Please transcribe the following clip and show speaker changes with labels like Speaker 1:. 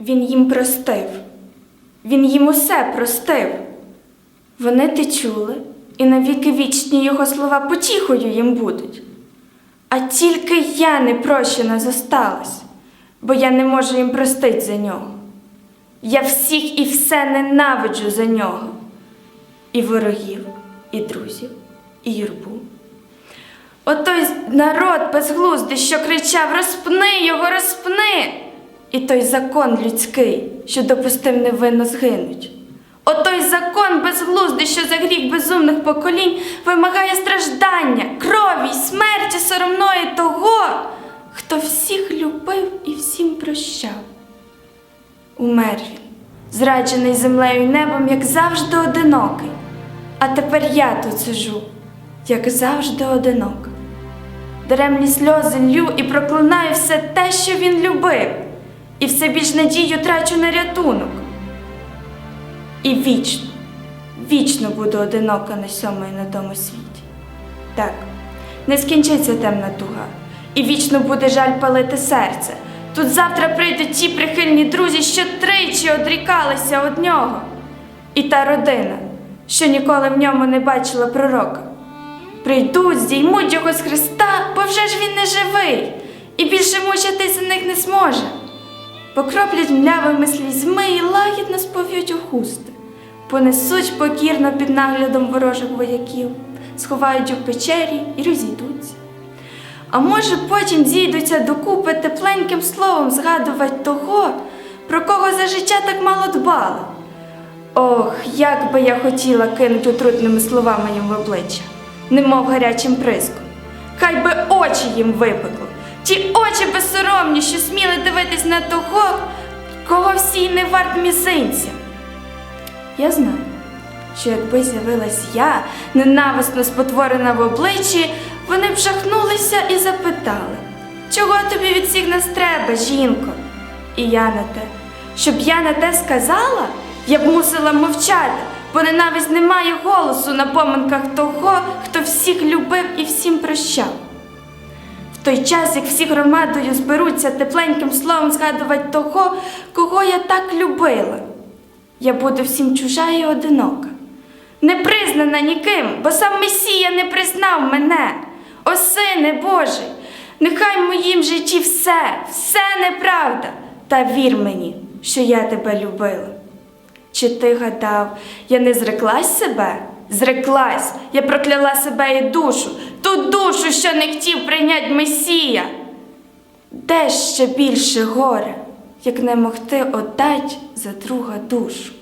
Speaker 1: Він їм простив, він їм усе простив. Вони те чули, і навіки вічні його слова потіхою їм будуть. А тільки я не прощена зосталась, бо я не можу їм простить за нього. Я всіх і все ненавиджу за нього. І ворогів, і друзів, і юрбу. Отой народ безглуздий, що кричав Розпни його, розпни! І той закон людський, що допустив невинно згинуть. Отой закон безглуздий, що за гріх безумних поколінь вимагає страждання, крові й смерті соромної того, хто всіх любив і всім прощав. Умер він, зраджений землею й небом, як завжди одинокий. А тепер я тут сижу, як завжди одинока. Даремні сльози лью і проклинаю все те, що він любив, і все більш надію трачу на рятунок. І вічно, вічно буду одинока на сьому і на тому світі. Так, не скінчиться темна туга, і вічно буде жаль палити серце. Тут завтра прийдуть ті прихильні друзі, що тричі одрікалися од нього, і та родина, що ніколи в ньому не бачила пророка. Прийдуть, здіймуть його з Христа, бо вже ж він не живий, і більше мучити за них не зможе. Покроплять млявими слізьми і лагідно спов'ють у хусти, понесуть покірно під наглядом ворожих вояків, сховають у печері і розійдуться. А може, потім зійдуться докупи тепленьким словом згадувати того, про кого за життя так мало дбали. Ох, як би я хотіла кинуть отрутними словами їм в обличчя, немов гарячим приском. Хай би очі їм випекло, ті очі безсоромні, що сміли дивитись на того, кого всі не варт мізинця. Я знаю, що якби з'явилась я, ненависно спотворена в обличчі, вони б жахнулися і запитали, чого тобі від всіх нас треба, жінко? І я на те, щоб я на те сказала, я б мусила мовчати, бо ненависть не має голосу на поминках того, хто всіх любив і всім прощав. В той час, як всі громадою зберуться тепленьким словом згадувати того, кого я так любила, я буду всім чужа і одинока, не признана ніким, бо сам Месія не признав мене. О, сине Божий, нехай в моїм житті все, все неправда, та вір мені, що я тебе любила. Чи ти гадав, я не зреклась себе? Зреклась, я прокляла себе і душу, ту душу, що не хотів прийнять Месія. Де ще більше горе, як не могти отдать за друга душу?